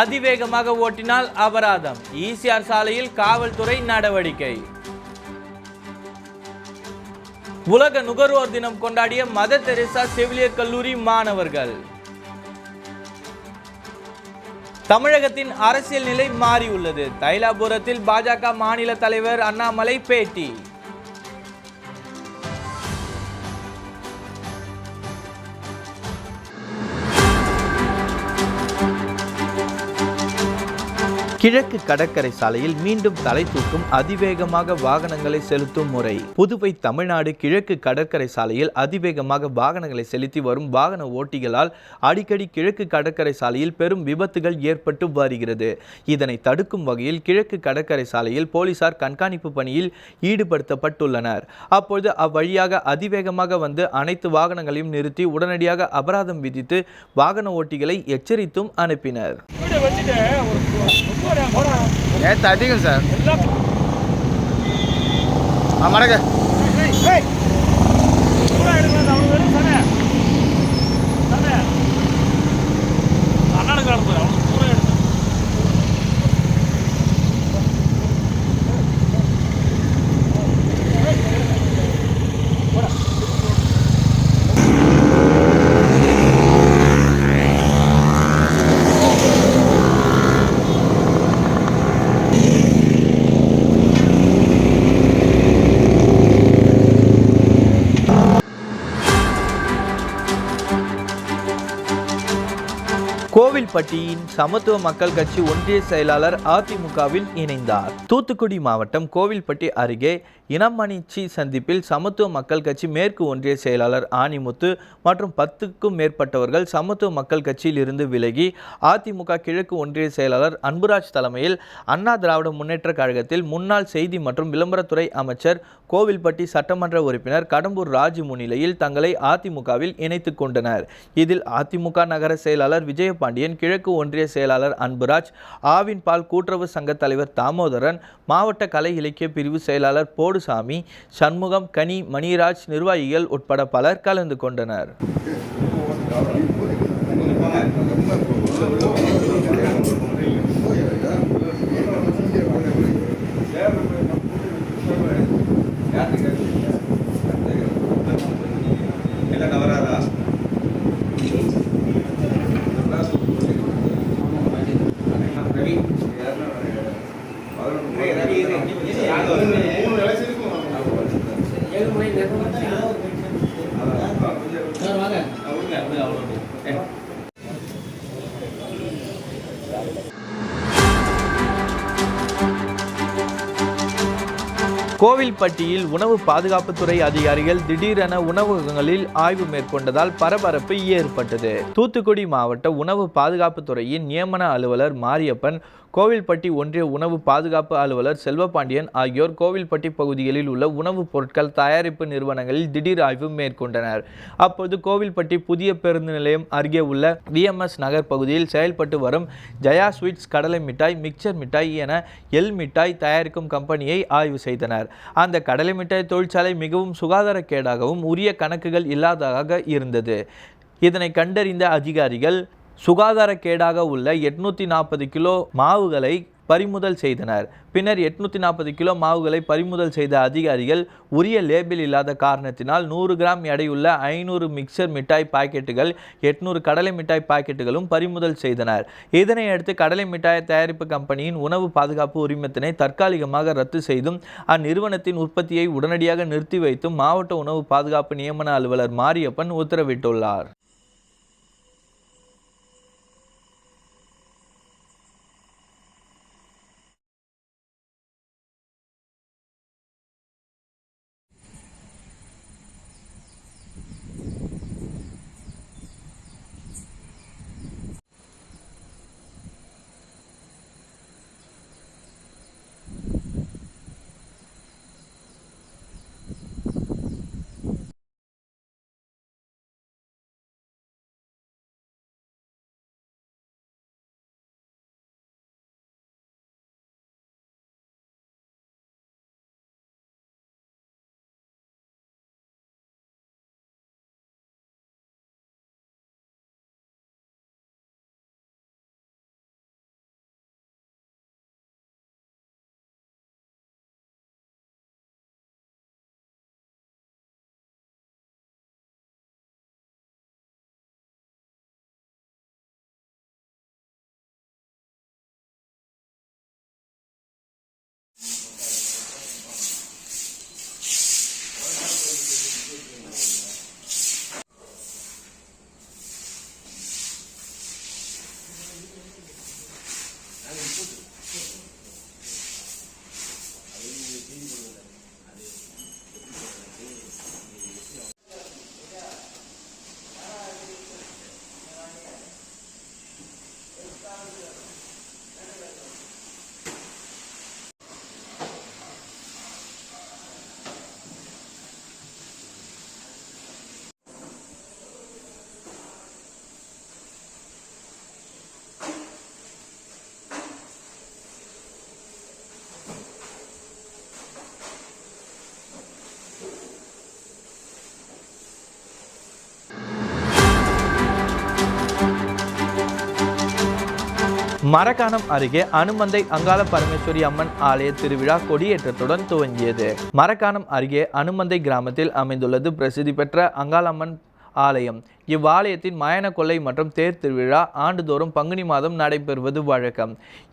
அதிவேகமாக ஓட்டினால் அபராதம். ஈசிஆர் சாலையில் காவல்துறை நடவடிக்கை. உலக நுகர்வோர் தினம் கொண்டாடிய மத தெரேசா செவிலியர் கல்லூரி மாணவர்கள். தமிழகத்தின் அரசியல் நிலை மாறியுள்ளது. தைலாபுரத்தில் பாஜக மாநில தலைவர் அண்ணாமலை பேட்டி. கிழக்கு கடற்கரை சாலையில் மீண்டும் தலை தூக்கும் அதிவேகமாக வாகனங்களை செலுத்தும் முறை. புதுவை தமிழ்நாடு கிழக்கு கடற்கரை சாலையில் அதிவேகமாக வாகனங்களை செலுத்தி வரும் வாகன ஓட்டிகளால் அடிக்கடி கிழக்கு கடற்கரை சாலையில் பெரும் விபத்துகள் ஏற்பட்டு வருகிறது. இதனை தடுக்கும் வகையில் கிழக்கு கடற்கரை சாலையில் போலீசார் கண்காணிப்பு பணியில் ஈடுபடுத்தப்பட்டுள்ளனர். அப்பொழுது அவ்வழியாக அதிவேகமாக வந்து அனைத்து வாகனங்களையும் நிறுத்தி உடனடியாக அபராதம் விதித்து வாகன ஓட்டிகளை எச்சரித்தும் அனுப்பினர். நேற்று அதிகம் சார். ஆ மடக்க கோவில்பட்டியின் சமத்துவ மக்கள் கட்சி ஒன்றிய செயலாளர் அதிமுகவில் இணைந்தார். தூத்துக்குடி மாவட்டம் கோவில்பட்டி அருகே இனமணிச்சி சந்திப்பில் சமத்துவ மக்கள் கட்சி மேற்கு ஒன்றிய செயலாளர் ஆணிமுத்து மற்றும் பத்துக்கும் மேற்பட்டவர்கள் சமத்துவ மக்கள் கட்சியில் இருந்து விலகி அதிமுக கிழக்கு ஒன்றிய செயலாளர் அன்புராஜ் தலைமையில் அண்ணா திராவிட முன்னேற்ற கழகத்தில் முன்னாள் செய்தி மற்றும் விளம்பரத்துறை அமைச்சர் கோவில்பட்டி சட்டமன்ற உறுப்பினர் கடம்பூர் ராஜு முன்னிலையில் தங்களை அதிமுகவில் இணைத்துக் கொண்டனர். இதில் அதிமுக நகர செயலாளர் விஜயபாண்டியன் கிழக்கு ஒன்றிய செயலாளர் அன்புராஜ் ஆவின் பால் கூட்டுறவு சங்க தலைவர் தாமோதரன் மாவட்ட கலை இலக்கிய பிரிவு செயலாளர் போடுசாமி சண்முகம் கனி மணிராஜ் நிர்வாகிகள் உட்பட பலர் கலந்து கொண்டனர். கோவில்பட்டியில் உணவு பாதுகாப்புத்துறை அதிகாரிகள் திடீரென உணவகங்களில் ஆய்வு மேற்கொண்டதால் பரபரப்பு ஏற்பட்டது. தூத்துக்குடி மாவட்ட உணவு பாதுகாப்புத்துறையின் நியமன அலுவலர் மாரியப்பன் கோவில்பட்டி ஒன்றிய உணவு பாதுகாப்பு அலுவலர் செல்வபாண்டியன் ஆகியோர் கோவில்பட்டி பகுதிகளில் உள்ள உணவுப் பொருட்கள் தயாரிப்பு நிறுவனங்களில் திடீர் ஆய்வு மேற்கொண்டனர். அப்போது கோவில்பட்டி புதிய பேருந்து நிலையம் அருகே உள்ள விஎம்எஸ் நகர் பகுதியில் செயல்பட்டு வரும் ஜயா ஸ்வீட்ஸ் கடலை மிட்டாய் மிக்சர் மிட்டாய் என எல் மிட்டாய் தயாரிக்கும் கம்பெனியை ஆய்வு செய்தனர். அந்த கடலை மிட்டாய் தொழிற்சாலை மிகவும் சுகாதாரக்கேடாகவும் உரிய கணக்குகள் இல்லாததாக இருந்தது. இதனை கண்டறிந்த அதிகாரிகள் சுகாதாரக்கேடாக உள்ள எட்நூத்தி நாற்பது கிலோ மாவுகளை பறிமுதல் செய்தனர். பின்னர் எட்நூத்தி நாற்பது கிலோ மாவுகளை பறிமுதல் செய்த அதிகாரிகள் உரிய லேபிள் இல்லாத காரணத்தினால் நூறு கிராம் எடையுள்ள ஐநூறு மிக்சர் மிட்டாய் பாக்கெட்டுகள் எட்நூறு கடலை மிட்டாய் பாக்கெட்டுகளும் பறிமுதல் செய்தனர். இதனையடுத்து கடலை மிட்டாய் தயாரிப்பு கம்பெனியின் உணவு பாதுகாப்பு உரிமத்தினை தற்காலிகமாக ரத்து செய்தும் அந்நிறுவனத்தின் உற்பத்தியை உடனடியாக நிறுத்தி வைத்தும் மாவட்ட உணவு பாதுகாப்பு நியமன அலுவலர் மாரியப்பன் உத்தரவிட்டுள்ளார். மரக்காணம் அருகே அனுமந்தை அங்காள பரமேஸ்வரி அம்மன் ஆலய திருவிழா கொடியேற்றத்துடன் துவங்கியது. மரக்காணம் அருகே அனுமந்தை கிராமத்தில் அமைந்துள்ளது பிரசித்தி பெற்ற அங்காளம்மன் ஆலயம். இவ்வாலயத்தின் மயான கொள்ளை மற்றும் தேர் திருவிழா ஆண்டுதோறும் பங்குனி மாதம் நடைபெறுவது வழக்கம்.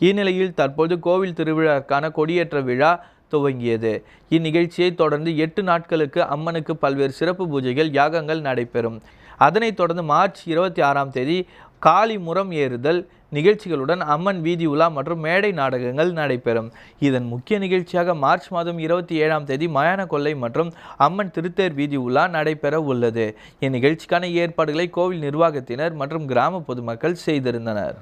இந்நிலையில் தற்போது கோவில் திருவிழாக்கான கொடியேற்ற விழா துவங்கியது. இந்நிகழ்ச்சியை தொடர்ந்து எட்டு நாட்களுக்கு அம்மனுக்கு பல்வேறு சிறப்பு பூஜைகள் யாகங்கள் நடைபெறும். அதனைத் தொடர்ந்து மார்ச் இருபத்தி ஆறாம் தேதி காளி முரம் ஏறுதல் நிகழ்ச்சிகளுடன் அம்மன் வீதி உலா மற்றும் மேடை நாடகங்கள் நடைபெறும். இதன் முக்கிய நிகழ்ச்சியாக மார்ச் மாதம் இருபத்தி ஏழாம் தேதி மயான கொள்ளை மற்றும் அம்மன் திருத்தேர் வீதி உலா நடைபெற உள்ளது. இந்நிகழ்ச்சிக்கான ஏற்பாடுகளை கோவில் நிர்வாகத்தினர் மற்றும் கிராம பொதுமக்கள் செய்திருந்தனர்.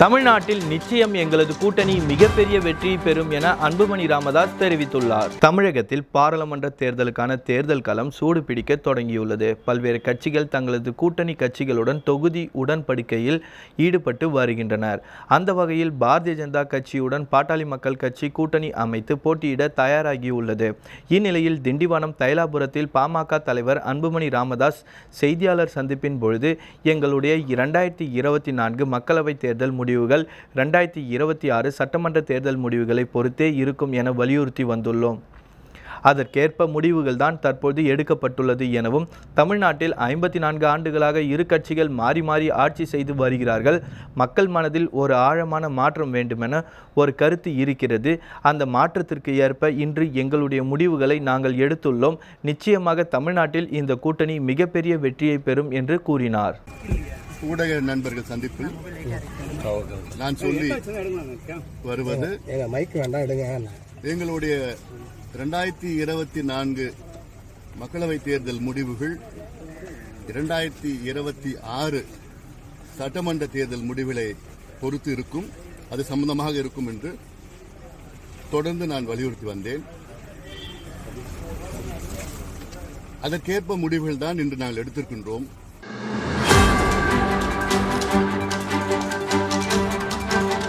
தமிழ்நாட்டில் நிச்சயம் எங்களது கூட்டணி மிகப்பெரிய வெற்றியை பெறும் என அன்புமணி ராமதாஸ் தெரிவித்துள்ளார். தமிழகத்தில் பாராளுமன்ற தேர்தலுக்கான தேர்தல் களம் சூடு பிடிக்க தொடங்கியுள்ளது. பல்வேறு கட்சிகள் தங்களது கூட்டணி கட்சிகளுடன் தொகுதி உடன்படிக்கையில் ஈடுபட்டு வருகின்றனர். அந்த வகையில் பாரதிய ஜனதா கட்சியுடன் பாட்டாளி மக்கள் கட்சி கூட்டணி அமைத்து போட்டியிட தயாராகியுள்ளது. இந்நிலையில் திண்டிவனம் தைலாபுரத்தில் பாமக தலைவர் அன்புமணி ராமதாஸ் செய்தியாளர் சந்திப்பின் பொழுது எங்களுடைய இரண்டாயிரத்தி இருபத்தி நான்கு மக்களவைத் தேர்தல் முடிவுகள் ரெண்டாயிரத்தி இருபத்தி ஆறு சட்டமன்ற தேர்தல் முடிவுகளை பொறுத்தே இருக்கும் என வலியுறுத்தி வந்துள்ளோம். அதற்கேற்ப முடிவுகள் தான் தற்போது எடுக்கப்பட்டுள்ளது எனவும் தமிழ்நாட்டில் ஐம்பத்தி நான்கு ஆண்டுகளாக இரு கட்சிகள் மாறி மாறி ஆட்சி செய்து வருகிறார்கள். மக்கள் மனதில் ஒரு ஆழமான மாற்றம் வேண்டுமென ஒரு கருத்து இருக்கிறது. அந்த மாற்றத்திற்கு ஏற்ப இன்று எங்களுடைய முடிவுகளை நாங்கள் எடுத்துள்ளோம். நிச்சயமாக தமிழ்நாட்டில் இந்த கூட்டணி மிகப்பெரிய வெற்றியை பெறும் என்று கூறினார். ஊடக நண்பர்கள் சந்திப்பில் நான் சொல்லி வருவது மைக் வேண்டாம் எடுங்க எங்களுடைய இரண்டாயிரத்தி இருபத்தி நான்கு மக்களவைத் தேர்தல் முடிவுகள் இரண்டாயிரத்தி இருபத்தி ஆறு சட்டமன்ற தேர்தல் முடிவுகளை பொறுத்து இருக்கும். அது சம்பந்தமாக இருக்கும் என்று தொடர்ந்து நான் வலியுறுத்தி வந்தேன். அதற்கேற்ப முடிவுகள் தான் இன்று நாங்கள் எடுத்திருக்கின்றோம்.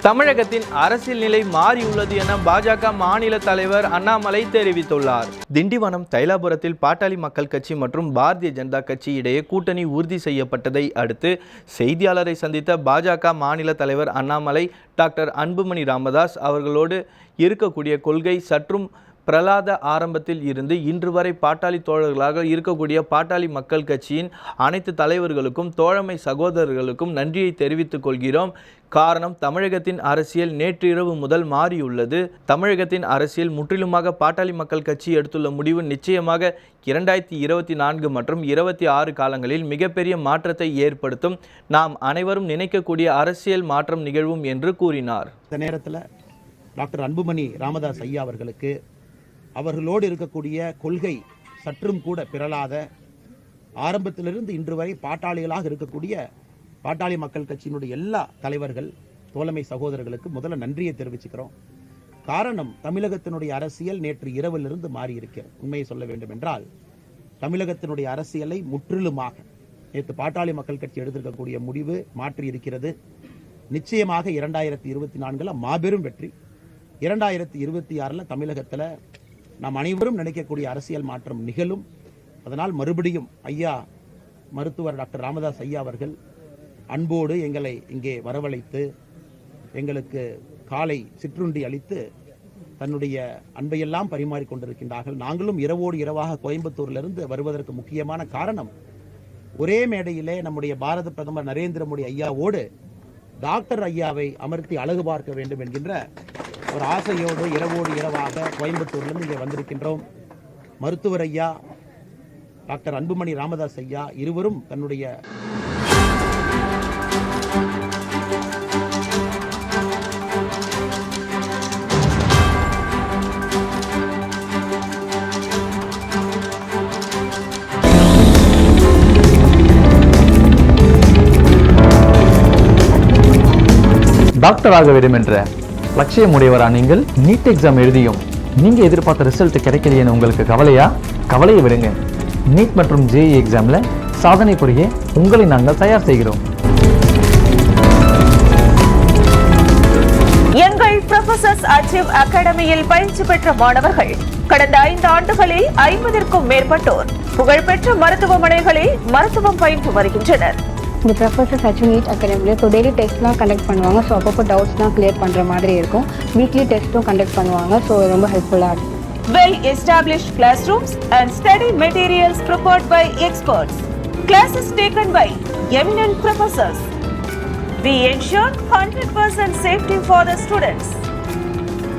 தமிழகத்தின் அரசியல் நிலை மாறியுள்ளது என பாஜக மாநில தலைவர் அண்ணாமலை தெரிவித்துள்ளார். திண்டிவனம் தைலாபுரத்தில் பாட்டாளி மக்கள் கட்சி மற்றும் பாரதிய ஜனதா கட்சி இடையே கூட்டணி உறுதி செய்யப்பட்டதை அடுத்து செய்தியாளரை சந்தித்த பாஜக மாநில தலைவர் அண்ணாமலை டாக்டர் அன்புமணி ராமதாஸ் அவர்களோடு இருக்கக்கூடிய கொள்கை சற்றும் பிரலாத ஆரம்பத்தில் இருந்து இன்று வரை பாட்டாளி தோழர்களாக இருக்கக்கூடிய பாட்டாளி மக்கள் கட்சியின் அனைத்து தலைவர்களுக்கும் தோழமை சகோதரர்களுக்கும் நன்றியை தெரிவித்துக் கொள்கிறோம். காரணம் தமிழகத்தின் அரசியல் நேற்று இரவு முதல் மாறியுள்ளது. தமிழகத்தின் அரசியல் முற்றிலுமாக பாட்டாளி மக்கள் கட்சி எடுத்துள்ள முடிவு நிச்சயமாக இரண்டாயிரத்தி இருபத்தி நான்கு மற்றும் இருபத்தி ஆறு காலங்களில் மிகப்பெரிய மாற்றத்தை ஏற்படுத்தும். நாம் அனைவரும் நினைக்கக்கூடிய அரசியல் மாற்றம் நிகழ்வும் என்று கூறினார். இந்த நேரத்தில் டாக்டர் அன்புமணி ராமதாஸ் ஐயா அவர்களுக்கு அவர்களோடு இருக்கக்கூடிய கொள்கை சற்றும் கூட பிறலாத ஆரம்பத்திலிருந்து இன்று வரை பாட்டாளிகளாக இருக்கக்கூடிய பாட்டாளி மக்கள் கட்சியினுடைய எல்லா தலைவர்கள் தோழமை சகோதரர்களுக்கு முதல்ல நன்றியை தெரிவிச்சுக்கிறோம். காரணம் தமிழகத்தினுடைய அரசியல் நேற்று இரவிலிருந்து மாறியிருக்கிறது. உண்மையை சொல்ல வேண்டும் என்றால் தமிழகத்தினுடைய அரசியலை முற்றிலுமாக நேற்று பாட்டாளி மக்கள் கட்சி எடுத்திருக்கக்கூடிய முடிவு மாற்றி இருக்கிறது நிச்சயமாக இரண்டாயிரத்தி இருபத்தி நான்கில் மாபெரும் வெற்றி. இரண்டாயிரத்தி இருபத்தி ஆறுல தமிழகத்தில் நாம் அனைவரும் நினைக்கக்கூடிய அரசியல் மாற்றம் நிகழும். அதனால் மறுபடியும் ஐயா மருத்துவர் டாக்டர் ராமதாஸ் ஐயா அவர்கள் அன்போடு எங்களை இங்கே வரவழைத்து எங்களுக்கு காலை சிற்றுண்டி அளித்து தன்னுடைய அன்பையெல்லாம் பரிமாறிக் கொண்டிருக்கின்றார்கள். நாங்களும் இரவோடு இரவாக கோயம்புத்தூரிலிருந்து வருவதற்கு முக்கியமான காரணம் ஒரே மேடையிலே நம்முடைய பாரத பிரதமர் நரேந்திர மோடி ஐயாவோடு டாக்டர் ஐயாவை அமர்த்தி அழகு பார்க்க வேண்டும் என்கின்ற ஒரு ஆசையோடு இரவோடு இரவாக கோயம்புத்தூர்லேருந்து இங்கே வந்திருக்கின்றோம். மருத்துவர் ஐயா டாக்டர் அன்புமணி ராமதாஸ் ஐயா இருவரும் தன்னுடைய டாக்டர் ஆக வேண்டும் என்ற லட்சியம் உடையவரா நீங்கள்? நீட் எக்ஸாம் எழுதியும். நீங்க எதிர்பார்த்த ரிசல்ட் கிடைக்கலையேன்னு உங்களுக்கு கவலையா? கவலையை விடுங்க. நீட் மற்றும் ஜேஇ எக்ஸாம்ல சாதனை புரிய உங்களை நாங்கள் தயார் செய்கிறோம். எங்கள் ப்ரொஃபசர்ஸ் அச்சீவ் அகாடமியில் பயிற்சி பெற்ற மாணவர்கள் கடந்த ஐந்து ஆண்டுகளில் ஐம்பதிற்கும் மேற்பட்டோர் புகழ்பெற்ற மருத்துவமனைகளில் மருத்துவம் பயின்று வருகின்றனர். இந்த ப்ரொஃபஸர்ஸ் அச்சு நீட் அகாடமியில் ஸோ டெய்லி டெஸ்ட்லாம் கண்டக்ட் பண்ணுவாங்க ஸோ அப்பப்போ டவுட்ஸ்லாம் கிளியர் பண்ணுற மாதிரி இருக்கும் வீக்லி டெஸ்ட்டும் கண்டக்ட் பண்ணுவாங்க ஸோ ரொம்ப ஹெல்ப்ஃபுல்லாக இருக்கும் well established classrooms and study materials prepared by experts classes taken by eminent professors we ensure 100% safety for the students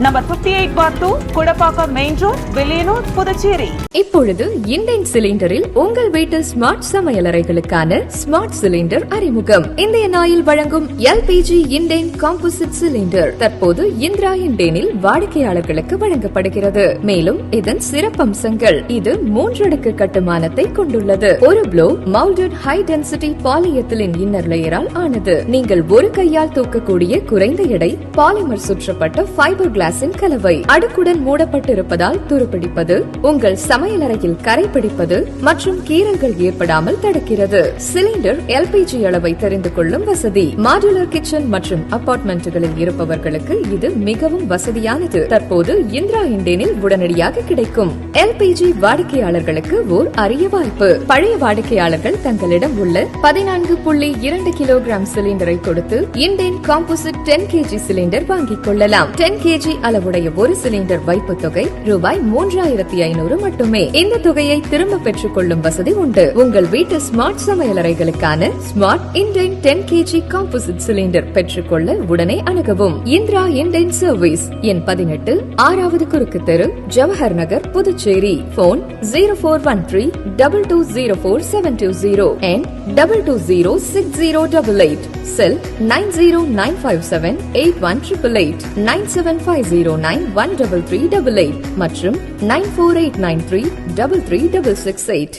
number fifty eight bar two Kudapakkam main road Villianur Puducherry இப்பொழுது Indane சிலிண்டரில் உங்கள் வீட்டு smart சமையலறைகளுக்கான smart cylinder அறிமுகம். இந்திய நாயில் வழங்கும் LPG Indane composite cylinder தற்போது இந்திரா இண்டேனில் வாடிக்கையாளர்களுக்கு வழங்கப்படுகிறது. மேலும் இதன் சிறப்பம்சங்கள் இது மூன்றடுக்கு கட்டுமானத்தை கொண்டுள்ளது. ஒரு blow moulded high density polyethylene inner லேயரால் ஆனது. நீங்கள் ஒரு கையால் தூக்கக்கூடிய குறைந்த எடை பாலிமர் சுற்றப்பட்ட ஃபைபர் கிளாஸின் கலவை. அடுக்குடன் மூடப்பட்டிருப்பதால் துருப்பிடிப்பது உங்கள் சமையலறையில் கரை பிடிப்பது மற்றும் கீரங்கள் ஏற்படாமல் தடுக்கிறது. சிலிண்டர் எல்பிஜி அளவை தெரிந்து கொள்ளும் வசதி. மாடுலர் கிச்சன் மற்றும் அபார்ட்மெண்ட்டுகளில் இருப்பவர்களுக்கு இது மிகவும் வசதியானது. தற்போது இந்திரா இண்டேனில் உடனடியாக கிடைக்கும். எல்பிஜி வாடிக்கையாளர்களுக்கு ஓர் அரிய வாய்ப்பு. பழைய வாடிக்கையாளர்கள் தங்களிடம் உள்ள பதினான்கு புள்ளி இரண்டு கிலோகிராம் சிலிண்டரை கொடுத்து Indane composite ten KG cylinder வாங்கிக் கொள்ளலாம். டென் கேஜி அளவுடைய ஒரு சிலிண்டர் வைப்பு தொகை ரூபாய் மூன்றாயிரத்தி ஐநூறு மட்டுமே. இந்த தொகையை திரும்ப பெற்றுக் கொள்ளும் வசதி உண்டு. உங்கள் வீட்டு smart சமையலறைகளுக்கான smart Indane ten KG composite cylinder பெற்றுக்கொள்ள உடனே அணுகவும். இந்திரா இண்டேன் சர்வீஸ் என் பதினெட்டு ஆறாவது குறுக்கு தெரு Jawahar Nagar Puducherry. Phone zero four one three double two zero four seven two zero and double two zero six zero double eight cell nine zero nine five seven eight one triple eight nine seven five zero nine one double three double eight மற்றும் nine four eight nine three double three double six eight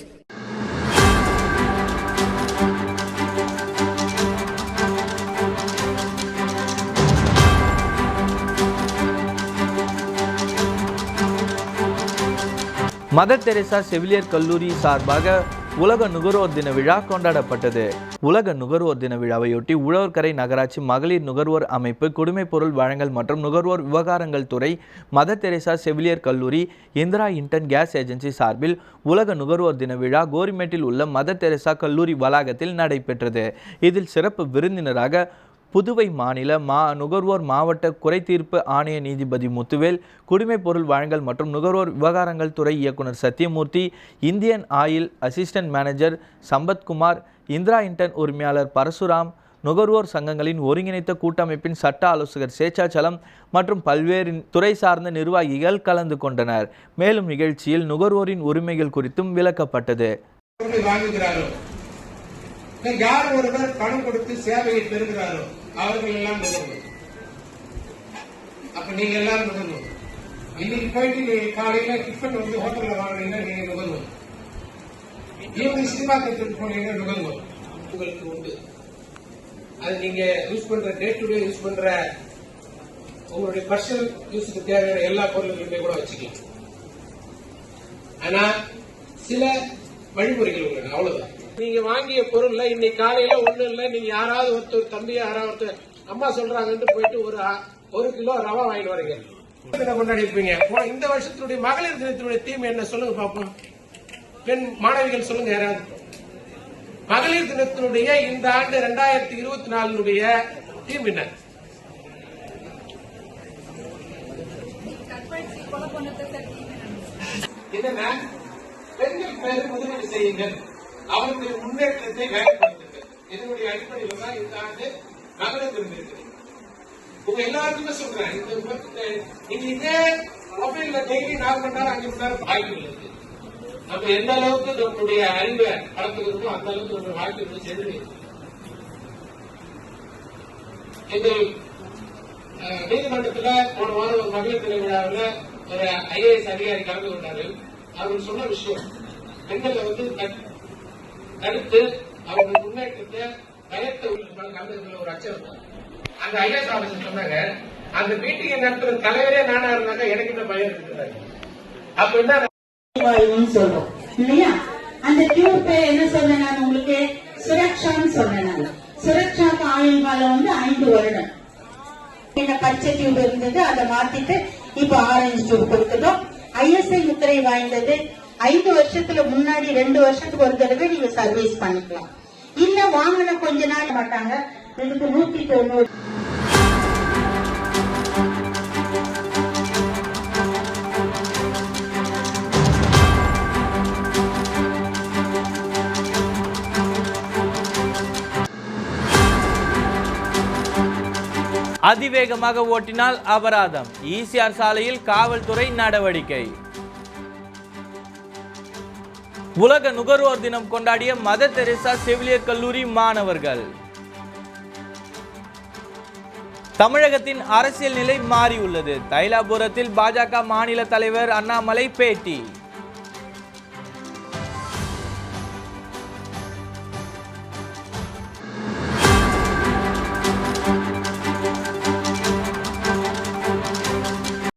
mother Teresa செவிலியர் கல்லூரி சார்பாக உலக நுகர்வோர் தின விழா கொண்டாடப்பட்டது. உலக நுகர்வோர் தின விழாவையொட்டி உழவர்கரை நகராட்சி மகளிர் நுகர்வோர் அமைப்பு குடிமைப் பொருள் வழங்கல் மற்றும் நுகர்வோர் விவகாரங்கள் துறை மதர் தெரேசா செவிலியர் கல்லூரி இந்திரா இன்டன் கேஸ் ஏஜென்சி சார்பில் உலக நுகர்வோர் தின விழா கோரிமேட்டில் உள்ள மதர் தெரேசா கல்லூரி வளாகத்தில் நடைபெற்றது. இதில் சிறப்பு விருந்தினராக புதுவை மாநில மா நுகர்வோர் மாவட்ட குறைதீர்ப்பு ஆணைய நீதிபதி முத்துவேல் குடிமைப் பொருள் வழங்கல் மற்றும் நுகர்வோர் விவகாரங்கள் துறை இயக்குனர் Sathyamoorthy Indian oil assistant manager Sampathkumar Indira Indane உரிமையாளர் பரசுராம் நுகர்வோர் சங்கங்களின் ஒருங்கிணைத்த கூட்டமைப்பின் சட்ட ஆலோசகர் சேச்சாச்சலம் மற்றும் பல்வேறு துறை சார்ந்த நிர்வாகிகள் கலந்து கொண்டனர். மேலும் நிகழ்ச்சியில் நுகர்வோரின் உரிமைகள் குறித்தும் விளக்கப்பட்டது. யார் ஒருவர் பணம் கொடுத்து சேவையை பெறுகிறாரோ அவர்கள் எல்லாம் அப்ப நீங்க எல்லாரும் நுகர்வோர் இன்னைக்கு போயிட்டு நீங்க காலையில டிஃபன் வந்து ஹோட்டல்ல வாங்கினீங்கன்னா நீங்க நுகர்வோம். ஈவினிங் சினிமா தேட்டருக்கு போனீங்கன்னா நுகர்வோர் உங்களுக்கு உண்டு. அது நீங்க யூஸ் பண்ற டே டு டே யூஸ் பண்ற உங்களுடைய பர்சனல் யூஸுக்கு தேவையான எல்லா பொருள்களுமே கூட வச்சுக்கலாம். ஆனா சில வழிமுறைகள் உங்களுக்கு அவ்வளவுதான். நீங்க வாங்கிய பொருள்ல இன்னைக்கு காலையில ஒண்ணு இல்ல நீங்க யாராவது ஒருத்தர் தம்பி யாராவது ஒருத்தர் அம்மா சொல்றாங்கன்ட்டு போயிட்டு ஒரு ஒரு கிலோ ரவா வாங்கிட்டு வரீங்க. கொண்டாடி இருப்பீங்க? இந்த வருஷத்துடைய மகளிர் தினத்தினுடைய தீம் என்ன? சொல்லுங்க பாப்போம். பெண் மாணவிகள் சொல்லுங்க யாராவது. மகளிர் தினத்தினுடைய இந்த ஆண்டு இரண்டாயிரத்தி இருபத்தி நாலுடைய தீம் என்ன? என்னன்னா பெண்கள் பேரு முதலீடு செய்யுங்கள். அவர்களுடைய முன்னேற்றத்தை வேலைப்படுத்திருக்கிறது இதனுடைய அடிப்படையில் தான் இந்த ஆண்டு நகரம் இருந்திருக்கிறது உங்க எல்லாருக்குமே சொல்றேன் இந்த விபத்து நீங்க இதே மொபைல்ல டெய்லி நாலு மணி நேரம் அஞ்சு மணி நேரம் வாய்ப்புகள் இருக்கு. நம்ம எந்த அளவுக்கு நம்மளுடைய அறிவை வளர்த்துக்கிறோமோ அந்த அளவுக்கு நம்ம வாழ்க்கைகளை சென்று எங்கள் அஹ், நீதிமன்றத்துல போன வாரம் ஒரு மகளிர் தின விழாவில் ஒரு ஐஏஎஸ் அதிகாரி கலந்து கொண்டாரு அவர் சொன்ன விஷயம் பெண்களை வந்து தடுத்து அவர்கள் முன்னேற்றத்தை பயத்தை கலந்துக்கிற ஒரு அச்சம் அந்த ஐஎஸ் ஆபீசர் சொன்னாங்க அந்த மீட்டிங்கை நடத்துற தலைவரே நானா இருந்தாங்க எனக்கு இந்த பயம் இருக்கிறாரு அப்ப என்ன சொல்றோம். இல்லையா? அந்த டியூப் என்ன சொன்னேன் நான் உங்களுக்கு? சுரக்ஷான்னு சொன்னேன் நான். சுரக்ஷாக்கு ஆயுள் காலம் வந்து ஐந்து வருடம். என்ன பச்சை டியூப் இருந்தது அதை மாத்திட்டு இப்ப ஆரஞ்சு டியூப் கொடுக்குதோம் ஐஎஸ்ஐ முத்திரை வாய்ந்தது. ஐந்து வருஷத்துல முன்னாடி ரெண்டு வருஷத்துக்கு ஒரு தடவை நீங்க சர்வீஸ் பண்ணிக்கலாம். இல்ல வாங்கின கொஞ்ச நாள் மாட்டாங்க. இதுக்கு நூத்தி தொண்ணூறு. அதிவேகமாக ஓட்டினால் அபராதம். ஈசிஆர் சாலையில் காவல்துறை நடவடிக்கை. உலக நுகர்வோர் தினம் கொண்டாடிய மத தெரேசா செவிலியர் கல்லூரி மாணவர்கள். தமிழகத்தின் அரசியல் நிலை மாறியுள்ளது. தைலாபுரத்தில் பாஜக மாநில தலைவர் அண்ணாமலை பேட்டி.